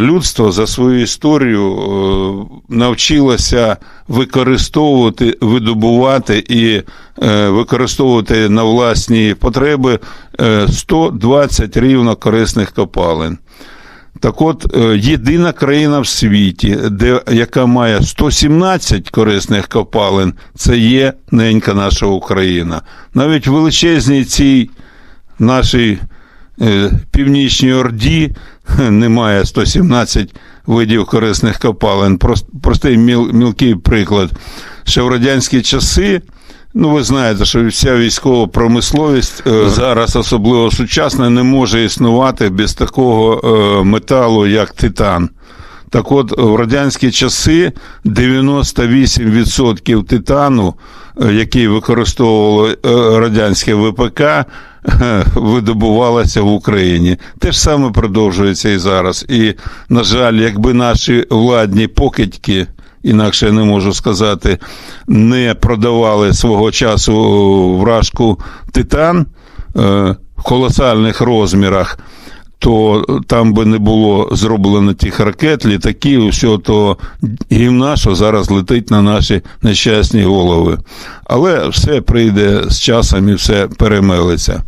Людство за свою історію е, навчилося використовувати, видобувати і е, використовувати на власні потреби е, 120 рівно корисних копалин. Так от, е, єдина країна в світі, де, яка має 117 корисних копалин, це є ненька наша Україна. Навіть величезній цій нашій е, північній Орді немає 117 видів корисних копалин. Простий мілкий приклад. Ще в радянські часи. Ну, ви знаєте, що вся військова промисловість е, зараз, особливо сучасна, не може існувати без такого е, металу, як титан. Так от, в радянські часи 98% титану, е, який використовувало е, радянське ВПК, е, видобувалося в Україні. Те ж саме продовжується і зараз. І, на жаль, якби наші владні покидьки інакше я не можу сказати, не продавали свого часу вражку титан е, в колосальних розмірах, то там би не було зроблено тих ракет, літаків, все то гімна, що зараз летить на наші нещасні голови. Але все прийде з часом і все перемелиться.